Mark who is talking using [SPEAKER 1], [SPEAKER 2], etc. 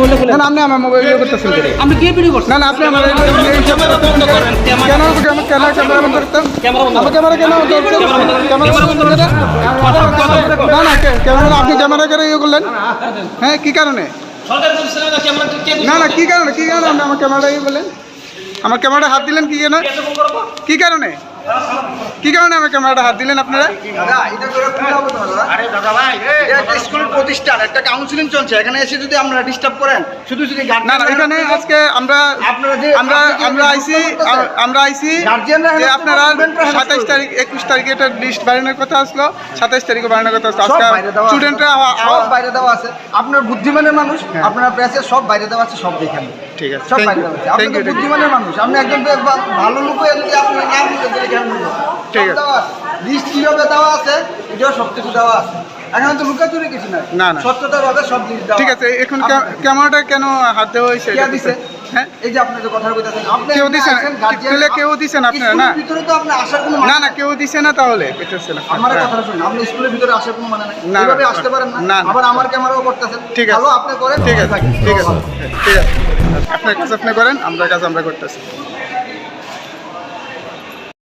[SPEAKER 1] না আপনি আমার মোবাইল করতেছেন কেন?
[SPEAKER 2] আপনি কে ভিডিও করছেন
[SPEAKER 1] না না আপনি আমার
[SPEAKER 2] ক্যামেরা বন্ধ করেন
[SPEAKER 1] কেন
[SPEAKER 2] ক্যামেরা
[SPEAKER 1] কেন কেন ক্যামেরা বন্ধ করতেন আমার ক্যামেরা কেন ক্যামেরা বন্ধ করে না না ক্যামেরা আপনি ক্যামেরা করে ইয়ে করলেন? হ্যাঁ কি কারণে?
[SPEAKER 2] না
[SPEAKER 1] না না কি কারণে? কি কারণে আপনি আমার ক্যামেরা ইয়ে করলেন? আমার ক্যামেরাটা হাত দিলেন কি কেন? কি কারণে? কি কারণে আমার ক্যামেরাটা হাত দিলেন আপনারা
[SPEAKER 3] দাদা, এটা করে খুলে হবে তো দাদা? এটা একটা স্কুলের প্রতিষ্ঠান একটা কাউন্সিলিং চলছে এখানে এসে যদি আপনারা ডিস্টার্ব করেন শুধু
[SPEAKER 1] না না এখানে আজকে আমরা
[SPEAKER 3] আপনারা যে
[SPEAKER 1] আমরা আমরা আইসি আমরা আইসি যে আপনারা
[SPEAKER 3] স্টুডেন্টরা
[SPEAKER 1] সাতাইশ তারিখ একুশ তারিখে একটা লিস্ট বাড়ানোর কথা আসলো। সাতাইশ তারিখে বাড়ানোর কথা আসলো। আজকে স্টুডেন্টরা
[SPEAKER 3] সব বাইরে দেওয়া আছে। আপনার বুদ্ধিমানের মানুষ আপনার প্রেসে সব বাইরে দেওয়া আছে সব দেখেন
[SPEAKER 1] ঠিক আছে।
[SPEAKER 3] সব বাইরে দেওয়া আছে। আপনি
[SPEAKER 1] থ্যাংক
[SPEAKER 3] বুদ্ধিমানের মানুষ। আপনি একজন ভালো লোক হয়ে যদি আপনার নাম?
[SPEAKER 1] ঠিক আছে।
[SPEAKER 3] লিস্ট কীভাবে দেওয়া আছে এটাও সব কিছু দেওয়া আছে। না
[SPEAKER 1] না,
[SPEAKER 3] সব
[SPEAKER 1] ঠিক আছে এখন ক্যামেরাটা কেন হাত দেওয়া হয়েছে? হ্যাঁ?
[SPEAKER 3] এই যে আপনি কথা
[SPEAKER 1] কেউ তাহলে কেউ না আপনারা, না?
[SPEAKER 3] ভিতরে তো আপনি আসার কোনো
[SPEAKER 1] না
[SPEAKER 3] মানে
[SPEAKER 1] না কেউ দিছে না তাহলে
[SPEAKER 3] আমার কথা শুনুন আপনি স্কুলের ভিতরে আসার কোনো মানে নাই। এইভাবে আসতে পারেন না।
[SPEAKER 1] না, না।
[SPEAKER 3] আবার আমার ক্যামেরাও করতেছেন।
[SPEAKER 1] ঠিক আছে।
[SPEAKER 3] ভালো আপনি করেন
[SPEAKER 1] ঠিক আছে ঠিক আছে। ঠিক আছে। আপনার কাজ আপনি করেন আমরা কাজ আমরা করতেছি।